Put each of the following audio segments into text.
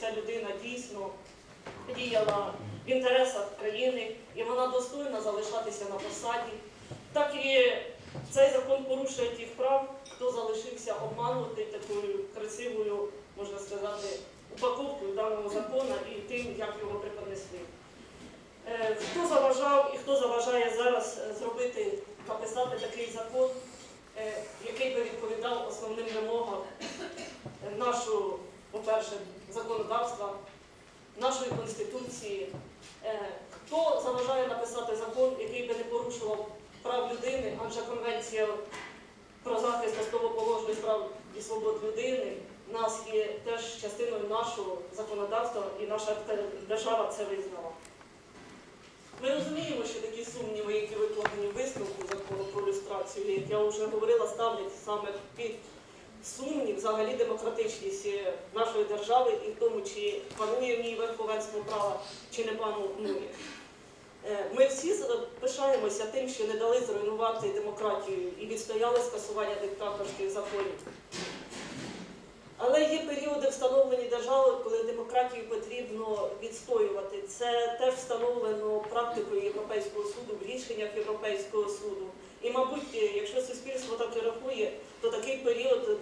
ця людина дійсно діяла в інтересах країни і вона достойна залишатися на посаді. Так і цей закон порушує тих прав, хто залишився обманути такою красивою, можна сказати, упаковкою даного закону і тим, як його преподнесли. Е, Хто заважав і хто заважає зараз е, зробити, написати такий закон, е, який би відповідав основним вимогам нашого, по-перше, законодавства, нашої конституції. Е, Хто заважає написати закон, який би не порушував прав людини, адже конвенція про захист основоположних прав і свобод людини в нас є теж частиною нашого законодавства, і наша держава це визнала. Ми розуміємо, що такі сумніви, які викладені в висновку закону про люстрацію, як я вже говорила, ставлять саме під сумнів взагалі демократичність е, нашої держави і в тому, чи панує в ній верховенство права, чи не панує. Е, Ми всі пишаємося тим, що не дали зруйнувати демократію і відстояли скасування диктаторських законів. Але є періоди встановлені держави, коли демократію потрібно відстоювати. Це теж встановлено практикою Європейського суду в рішеннях Європейського суду. І, мабуть, якщо суспільство так і рахує, період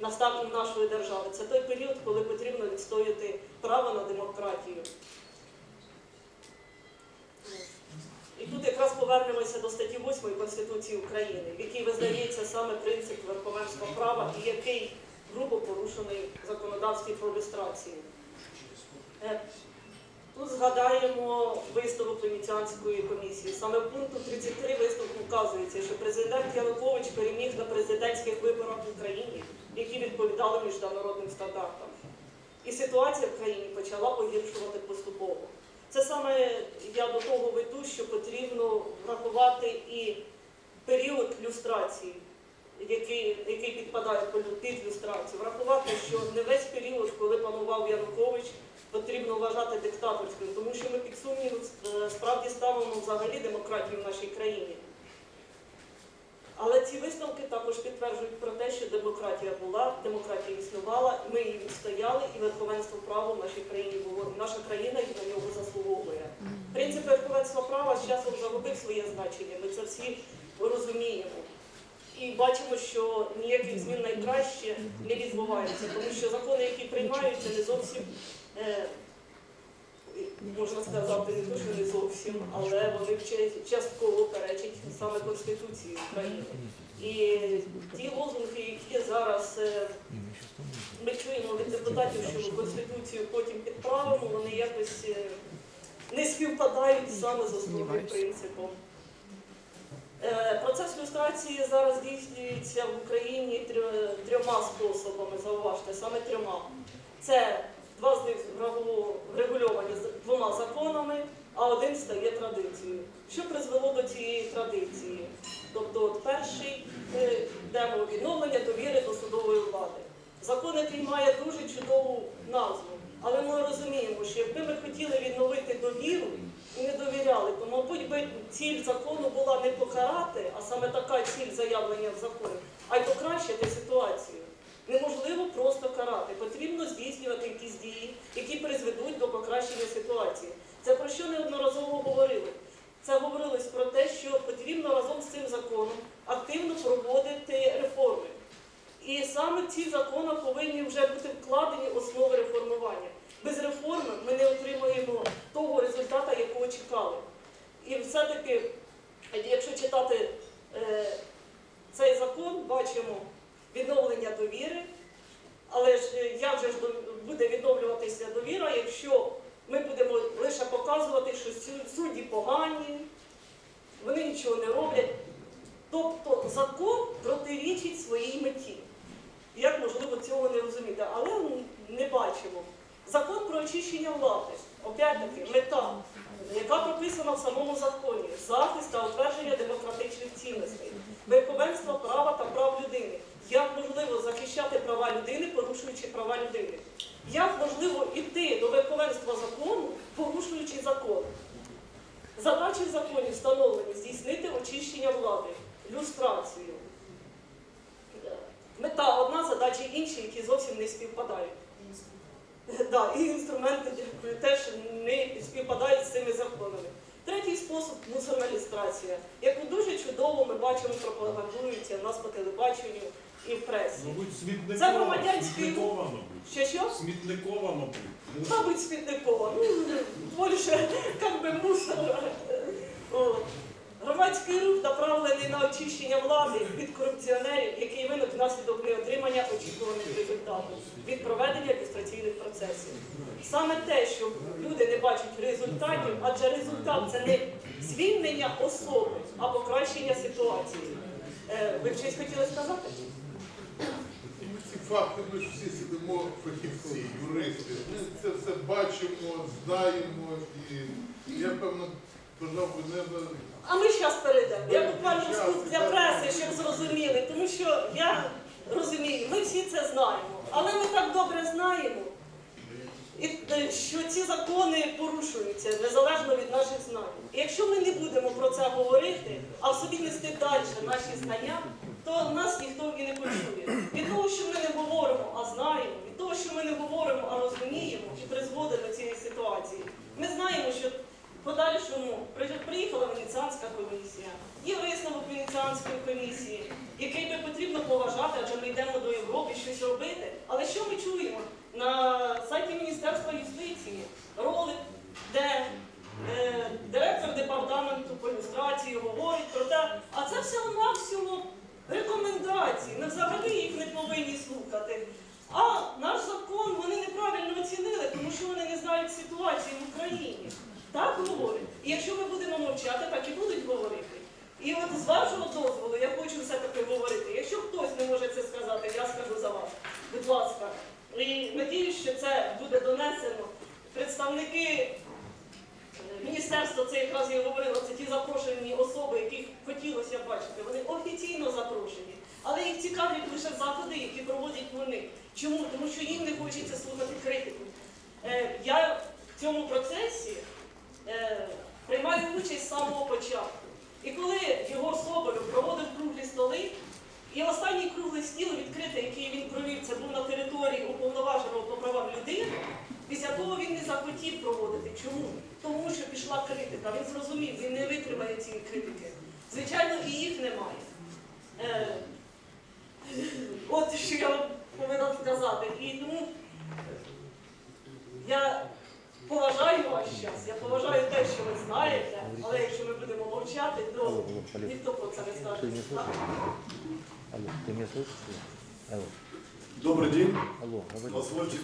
настав і нашої держави. Це той період, коли потрібно відстояти право на демократію. І тут якраз повернемося до статті 8 Конституції України, в якій визнається саме принцип верховенства права і який грубо порушений законодавстві про люстрацію. Тут згадаємо висновок Венеціанської комісії. Саме в пункту 33 висновку вказується, що президент Янукович переміг на президентських виборах в Україні, які відповідали міжнародним стандартам. І ситуація в країні почала погіршувати поступово. Це саме я до того веду, що потрібно врахувати і період люстрації, який, який підпадає під люстрацію. Врахувати, що не весь період, коли панував Янукович, потрібно вважати диктаторським, тому що ми під сумнів е, справді ставимо взагалі демократію в нашій країні. Але ці висновки також підтверджують про те, що демократія була, демократія існувала, ми її відстояли, і верховенство права в нашій країні було. І наша країна на нього заслуговує. Принцип верховенства права з часом загубив своє значення. Ми це всі розуміємо. І бачимо, що ніяких змін найкраще не відбувається, тому що закони, які приймаються, не зовсім. е, Можна сказати, не що не зовсім, але вони частково перечать саме Конституції України. І ті лозунги, які зараз е, ми чуємо від депутатів, що Конституцію потім підправимо, вони якось е, не співпадають саме з основним принципом. Е, Процес люстрації зараз здійснюється в Україні трьома способами, зауважте, саме трьома. Це два з них врегульовані двома законами, а один стає традицією. Що призвело до цієї традиції? Тобто, от перший йдемо відновлення довіри до судової влади. Закон, який має дуже чудову назву, але ми розуміємо, що якби ми хотіли відновити довіру і не довіряли, то, мабуть, би ціль закону не покарати, а саме така ціль заявлення в законі, а й покращити ситуацію. Неможливо просто карати. Потрібно здійснювати якісь дії, які призведуть до покращення ситуації. Це про що неодноразово говорили. Це говорилось про те, що потрібно разом з цим законом активно проводити реформи. І саме ці закони повинні вже бути вкладені основи реформування. Без реформи ми не отримаємо того результату, якого чекали. І все-таки, якщо читати е, цей закон, бачимо відновлення довіри. Але ж е, як же ж буде відновлюватися довіра, якщо ми будемо лише показувати, що судді погані, вони нічого не роблять. Тобто закон протирічить своїй меті. Як можливо цього не розуміти, але не бачимо. Закон про очищення влади, опять-таки, мета, яка прописана в самому законі, захист та утвердження демократичних цінностей, верховенство права та прав людини. Як можливо захищати права людини, порушуючи права людини? Як можливо йти до верховенства закону, порушуючи закон? Задачі в законі встановлені здійснити очищення влади, люстрацію. Мета одна, задачі інші, які зовсім не співпадають. Да, і інструменти дякую, теж не співпадають з цими законами. Третій спосіб мусорна люстрація, яку дуже чудово ми бачимо, пропагандується нас по телебаченню і в пресі. Мабуть, смітникова. Це громадянський. Смітникова, мабуть. Що що? Смітникова, мабуть. Ну, Мабуть, Смітникова. Ну, більше, як би мусор. Громадський рух направлений на очищення влади від корупціонерів, який виник внаслідок неотримання очікуваних результатів від проведення ілюстраційних процесів. Саме те, що люди не бачать результатів, адже результат це не звільнення особи, а покращення ситуації. Е, Ви щось хотіли сказати? Ці факти ми ж всі сидимо фахівці, юристи. Ми це все бачимо, знаємо і я певно А ми зараз перейдемо. Я буквально для преси, щоб зрозуміли, тому що я розумію, ми всі це знаємо, але ми так добре знаємо, е, що ці закони порушуються незалежно від наших знань. І якщо ми не будемо про це говорити, а в собі нести далі наші знання, то нас ніхто і не почує. Від того, що ми не говоримо, а знаємо, від того, що ми не говоримо, а розуміємо, і призводить до цієї ситуації. Ми знаємо, що подальшому приїхала Венеціанська комісія, є висновок Венеціанської комісії, який би потрібно поважати, адже ми йдемо до Європи щось робити. Але що ми чуємо на сайті Міністерства юстиції? Ролик, де е, директор департаменту по ілюстрації говорить про те, а це все навсього рекомендації. Ми взагалі їх не повинні слухати. А наш закон вони неправильно оцінили, тому що вони не знають ситуації в Україні. Так говорять. І якщо ми будемо мовчати, так і будуть говорити. І от з вашого дозволу я хочу все-таки говорити. Якщо хтось не може це сказати, я скажу за вас. Будь ласка. І надіюсь, що це буде донесено. Представники міністерства, це якраз я говорила, це ті запрошені особи, яких хотілося бачити. Вони офіційно запрошені. Але їх цікавлять лише заходи, які проводять вони. Чому? Тому що їм не хочеться слухати критику. Е, Я в цьому процесі приймаю участь з самого початку. І коли Єгор Соболєв проводив круглі столи, і останній круглий стіл відкритий, який він провів, це був на території уповноваженого по правам людини. Після того він не захотів проводити. Чому? Тому що пішла критика. Він зрозумів, він не витримає цієї критики. Звичайно, і їх немає. Е, От що я повинна сказати. І тому я поважаю ваш час, я поважаю те, що ви знаєте, але якщо ми будемо мовчати, то ніхто про це не скаже. Так? Алло, ты меня слышишь? Алло, Добрый день. алло, говори. Позвольте